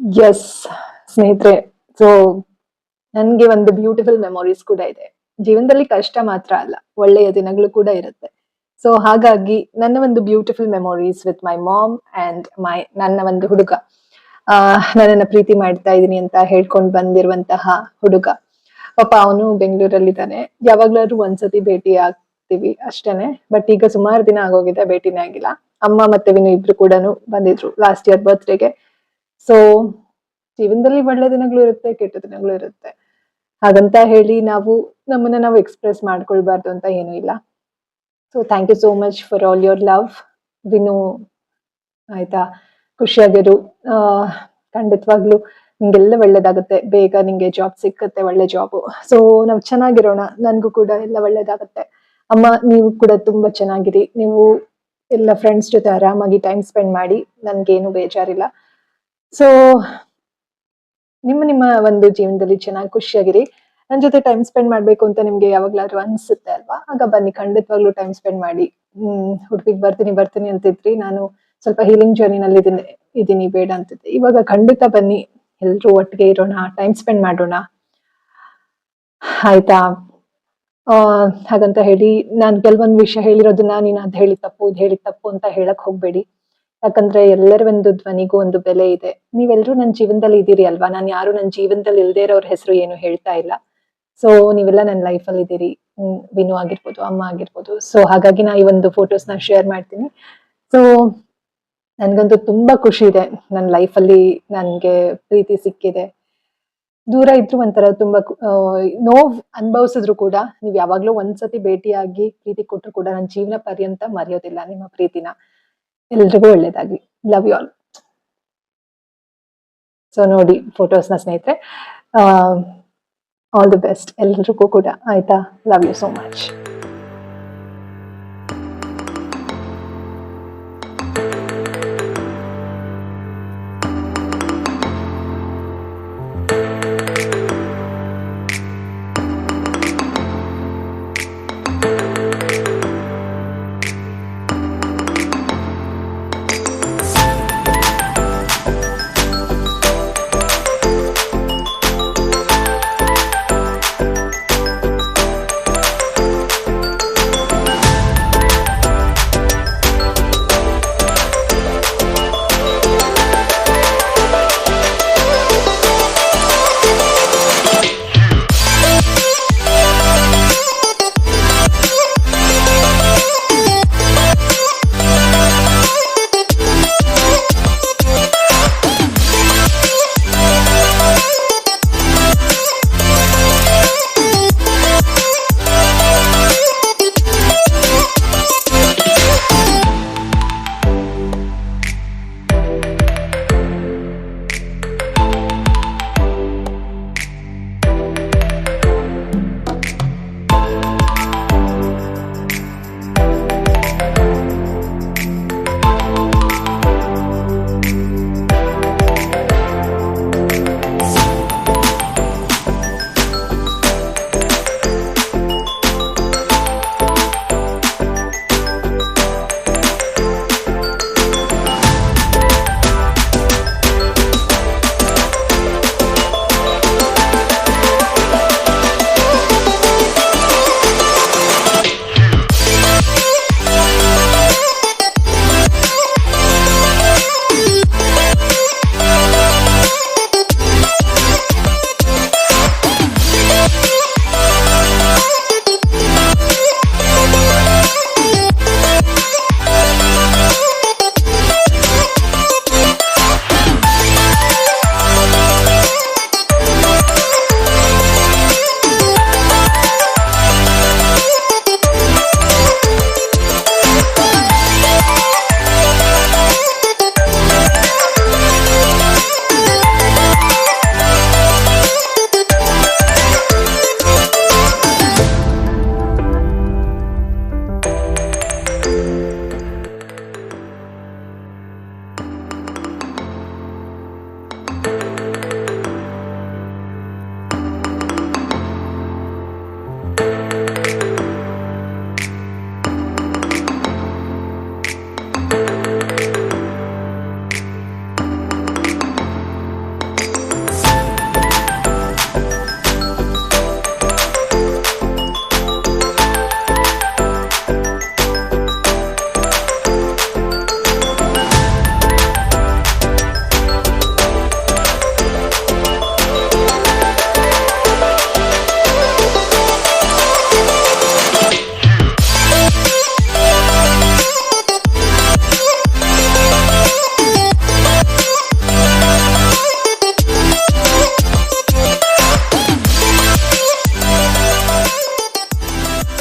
S ಸ್ನೇಹಿತರೆ so ನನ್ಗೆ ಒಂದು ಬ್ಯೂಟಿಫುಲ್ ಮೆಮೊರೀಸ್ ಕೂಡ ಇದೆ. ಜೀವನದಲ್ಲಿ ಕಷ್ಟ ಮಾತ್ರ ಅಲ್ಲ, ಒಳ್ಳೆಯ ದಿನಗಳು ಕೂಡ ಇರುತ್ತೆ. ಸೊ ಹಾಗಾಗಿ ನನ್ನ ಒಂದು beautiful memories with my mom and my ನನ್ನ ಒಂದು ಹುಡುಗ. ನನ್ನನ್ನು ಪ್ರೀತಿ ಮಾಡ್ತಾ ಇದೀನಿ ಅಂತ ಹೇಳ್ಕೊಂಡ್ ಬಂದಿರುವಂತಹ ಹುಡುಗ. ಪಾಪ ಅವನು ಬೆಂಗಳೂರಲ್ಲಿದ್ದಾನೆ. ಯಾವಾಗ್ಲಾದ್ರೂ ಒಂದ್ಸತಿ ಭೇಟಿ ಆಗ್ತೀವಿ ಅಷ್ಟೇನೆ ಬಟ್ ಈಗ ಸುಮಾರು ದಿನ ಆಗೋಗಿದೆ, ಭೇಟಿನೇ ಆಗಿಲ್ಲ. ಅಮ್ಮ ಮತ್ತೆ ವಿನು ಇಬ್ರು ಕೂಡ ಬಂದಿದ್ರು. ಲಾಸ್ಟ್ ಇಯರ್ ಬರ್ತ್ಡೇಗೆ ಸೊ ಜೀವನದಲ್ಲಿ ಒಳ್ಳೆ ದಿನಗಳು ಇರುತ್ತೆ, ಕೆಟ್ಟ ದಿನಗಳು ಇರುತ್ತೆ. ಹಾಗಂತ ಹೇಳಿ ನಾವು ನಮ್ಮನ್ನ ನಾವು ಎಕ್ಸ್ಪ್ರೆಸ್ ಮಾಡ್ಕೊಳ್ಬಾರ್ದು ಅಂತ ಏನೂ ಇಲ್ಲ. So thank you so much for all your love Vinu, ಆಯ್ತಾ? ಖುಷಿಯಾಗಿರು. ಖಂಡಿತವಾಗ್ಲೂ ನಿಂಗೆಲ್ಲ ಒಳ್ಳೇದಾಗುತ್ತೆ. ಬೇಗ ನಿಂಗೆ ಜಾಬ್ ಸಿಕ್ಕತ್ತೆ, ಒಳ್ಳೆ ಜಾಬು ಸೊ ನಾವು ಚೆನ್ನಾಗಿರೋಣ. ನನಗೂ ಕೂಡ ಎಲ್ಲ ಒಳ್ಳೇದಾಗುತ್ತೆ. ಅಮ್ಮ, ನೀವು ಕೂಡ ತುಂಬಾ ಚೆನ್ನಾಗಿರಿ. ನೀವು ಎಲ್ಲ ಫ್ರೆಂಡ್ಸ್ ಜೊತೆ ಆರಾಮಾಗಿ ಟೈಮ್ ಸ್ಪೆಂಡ್ ಮಾಡಿ. ನನ್ಗೇನು ಬೇಜಾರಿಲ್ಲ. ಸೊ ನಿಮ್ಮ ನಿಮ್ಮ ಒಂದು ಜೀವನದಲ್ಲಿ ಚೆನ್ನಾಗಿ ಖುಷಿಯಾಗಿರಿ. ನನ್ನ ಜೊತೆ ಟೈಮ್ ಸ್ಪೆಂಡ್ ಮಾಡ್ಬೇಕು ಅಂತ ನಿಮ್ಗೆ ಯಾವಾಗ್ಲಾದ್ರೂ ಅನ್ಸುತ್ತೆ ಅಲ್ವಾ? ಆಗ ಬನ್ನಿ, ಖಂಡಿತವಾಗ್ಲೂ ಟೈಮ್ ಸ್ಪೆಂಡ್ ಮಾಡಿ. ಹ್ಮ್, ಹುಡುಗಿಗೆ ಬರ್ತೀನಿ ಬರ್ತೀನಿ ಅಂತಿದ್ರಿ. ನಾನು ಸ್ವಲ್ಪ ಹೀಲಿಂಗ್ ಜರ್ನಿನಲ್ಲಿ ಇದೀನಿ ಇದೀನಿ, ಬೇಡ ಅಂತಿದ್ದೆ. ಇವಾಗ ಖಂಡಿತ ಬನ್ನಿ. ಎಲ್ರೂ ಒಟ್ಟಿಗೆ ಇರೋಣ ಟೈಮ್ ಸ್ಪೆಂಡ್ ಮಾಡೋಣ. ಆಯ್ತಾ? ಹಾಗಂತ ಹೇಳಿ, ನಾನ್ ಕೆಲವೊಂದು ವಿಷಯ ಹೇಳಿರೋದನ್ನ ನೀನ್ ಅದ್ ಹೇಳಿ ತಪ್ಪು, ಇದ್ ಹೇಳಿ ತಪ್ಪು ಅಂತ ಹೇಳಕ್ ಹೋಗ್ಬೇಡಿ. ಯಾಕಂದ್ರೆ ಎಲ್ಲರ ಒಂದು ಧ್ವನಿಗೂ ಒಂದು ಬೆಲೆ ಇದೆ. ನೀವೆಲ್ಲರೂ ನನ್ನ ಜೀವನದಲ್ಲಿ ಇದ್ದೀರಿ ಅಲ್ವಾ? ನಾನು ಯಾರು ನನ್ನ ಜೀವನದಲ್ಲಿ ಇಲ್ದೇ ಇರೋರ ಹೆಸರು ಏನು ಹೇಳ್ತಾ ಇಲ್ಲ. ಸೊ ನೀವೆಲ್ಲ ನನ್ನ ಲೈಫಲ್ಲಿ ಇದ್ದೀರಿ. ಹ್ಮ್, ವಿನು ಆಗಿರ್ಬೋದು ಅಮ್ಮ ಆಗಿರ್ಬೋದು. ಸೊ ಹಾಗಾಗಿ ನಾ ಈ ಒಂದು ಫೋಟೋಸ್ನ ಶೇರ್ ಮಾಡ್ತೀನಿ. ಸೊ ನನ್ಗಂತೂ ತುಂಬಾ ಖುಷಿ ಇದೆ. ನನ್ನ ಲೈಫಲ್ಲಿ ನನ್ಗೆ ಪ್ರೀತಿ ಸಿಕ್ಕಿದೆ. ದೂರ ಇದ್ರು ಒಂಥರ ತುಂಬಾ ನೋವ್ ಅನುಭವಿಸಿದ್ರು ಕೂಡ ನೀವ್ ಯಾವಾಗ್ಲೂ ಒಂದ್ಸತಿ ಭೇಟಿಯಾಗಿ ಪ್ರೀತಿ ಕೊಟ್ಟರು ಕೂಡ ನನ್ನ ಜೀವನ ಪರ್ಯಂತ ಮರೆಯೋದಿಲ್ಲ ನಿಮ್ಮ ಪ್ರೀತಿನ. ಎಲ್ರಿಗೂ ಒಳ್ಳೇದಾಗ್ಲಿ. ಲವ್ ಯು ಆಲ್ ಸೊ ನೋಡಿ ಫೋಟೋಸ್ನ ಸ್ನೇಹಿತರೆ ಆಲ್ ದಿ ಬೆಸ್ಟ್ ಎಲ್ರಿಗೂ ಕೂಡ, ಆಯ್ತಾ? Love you so much